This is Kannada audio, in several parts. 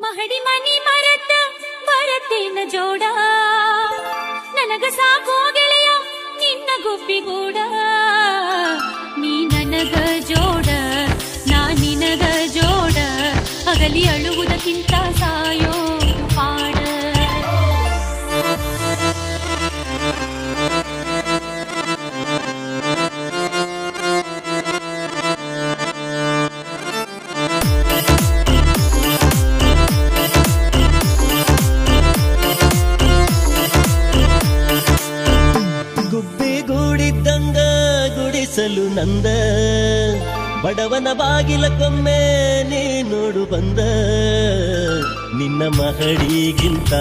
ಮಹಡಿ ಮನಿ ಮರತ ಬರತೇನ ಜೋಡ. ನನಗ ಸಾಕೋ ಗೆಳೆಯ, ನಿನ್ನ ಗುಬ್ಬಿಗೂಡ ನೀ ನನಗ ಜೋಡ, ನಾ ನಿನಗ ಜೋಡ. ಅಗಲಿ ಅಳುವುದಕ್ಕಿಂತ ಸಾಯೋದು ನಂದ. ಬಡವನ ಬಾಗಿಲ ಕೊಮ್ಮೆ ನೀ ನೋಡು ಬಂದ. ನಿನ್ನ ಮಹಡಿಗಿಂತ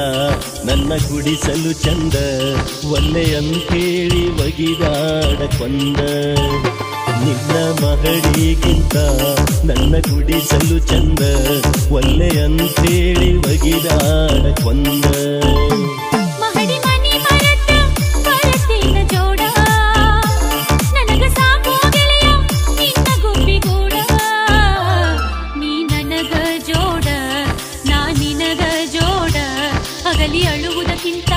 ನನ್ನ ಗುಡಿಸಲು ಚಂದ. ಒಲ್ಲೆ ಅಂತೇಳಿ ಕೊಂದ. ನಿನ್ನ ಮಹಡಿಗಿಂತ ನನ್ನ ಗುಡಿಸಲು ಚಂದ. ಒಲ್ಲೆ ಅಂತೇಳಿ ಅಗಲಿ ಅಳುವುದಕ್ಕಿಂತ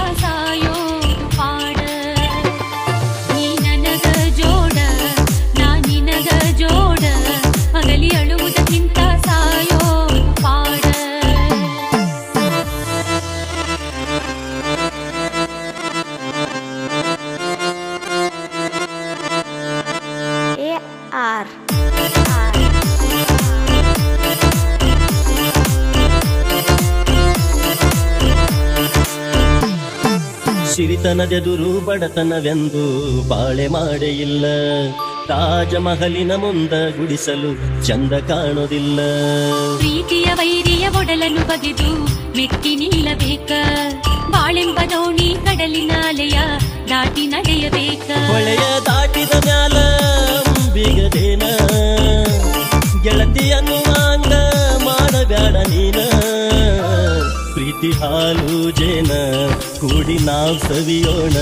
ಸಿರಿತನದೆದುರು ಬಡತನವೆಂದು ಬಾಳೆ ಮಾಡೇ ಇಲ್ಲ. ತಾಜಮಹಲಿನ ಮುಂದ ಗುಡಿಸಲು ಚಂದ ಕಾಣೋದಿಲ್ಲ. ಪ್ರೀತಿಯ ವೈರಿಯ ಒಡಲನ್ನು ಬಗೆದು ಮೆಟ್ಟಿ ನಿಲ್ಲಬೇಕ ಬಾಳೆಂಬ ದೋಣಿ ಕಡಲಿನ ಅಲೆಯ ದಾಟಿ ನಡೆಯಬೇಕ. ಹೊಳೆಯ ದಾಟಿದ ಮ್ಯಾಲ ಬಿಗದೇನ ಗೆಳತಿಯನ್ನು ಮಾಡಬೇಡ ನೀನ. ಪ್ರೀತಿ ಹಾಲು ಜೇನ, ಕೂಡಿ ನಾವು ಸವಿಯೋಣ,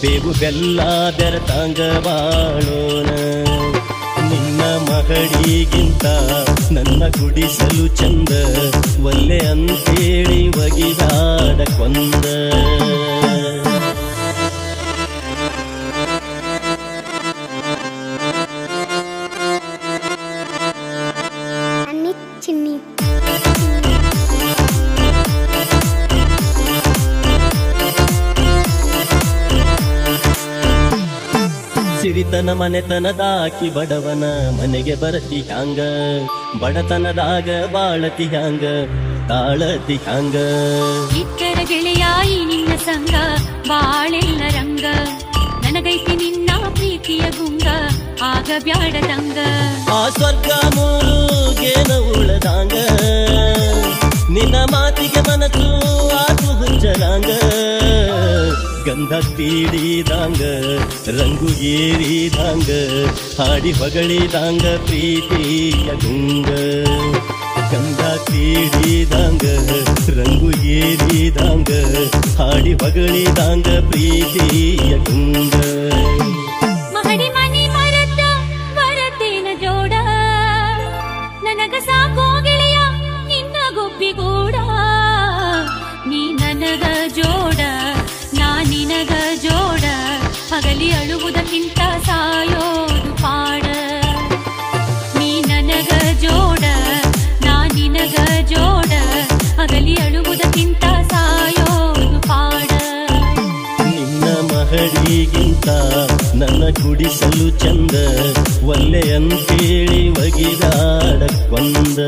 ಬೇವು ಬೆಲ್ಲ ಬೆರತಾಂಗ ಬಾಳೋಣ. ನಿನ್ನ ಮಗಳಿಗಿಂತ ನನ್ನ ಗುಡಿಸಲು ಚಂದ, ಒಲ್ಲೆ ಅಂತೇಳಿ ಒಗಿದಾಡ ಕೊಂದ ಸಿರಿತನ ಮನೆತನದಾಕಿ ಬಡವನ ಮನೆಗೆ ಬರತಿ ಹ್ಯಾಂಗ? ಬಡತನದಾಗ ಬಾಳತಿ ಹ್ಯಾಂಗ? ತಾಳತಿ ಹ್ಯಾಂಗ? ಇಕ್ಕರ ಗೆಳೆಯಾಯಿ ನಿನ್ನ ಸಂಗ ಬಾಳೆಲ್ಲ ರಂಗ. ನನಗೈತಿ ನಿನ್ನ ಪ್ರೀತಿಯ ಗುಂಗ ಆಗ ಬ್ಯಾಡದಂಗ ಆ ಸ್ವರ್ಗ ಗಂಧ ತೀಡಿದಾಂಗ ರಂಗು ಏರಿದಾಂಗ ಹಾಡಿ ಹೊಗಳಿದಾಂಗ ಪ್ರೀತಿಯ ಗುಂಗ ಗಂಧ ತೀಡಿದಾಂಗ ರಂಗು ಏರಿದಾಂಗ ಹಾಡಿ ಹೊಗಳಿದಾಂಗ ಪ್ರೀತಿಯ ಗುಂಗ ಮಹಡಿಗಿಂತ ನನ್ನ ಕುಡಿಸಲು ಚಂದ ಒಲ್ಲೆ ಅಂತೇಳಿ ಒಗಿದಾಡ ಕೊಂದ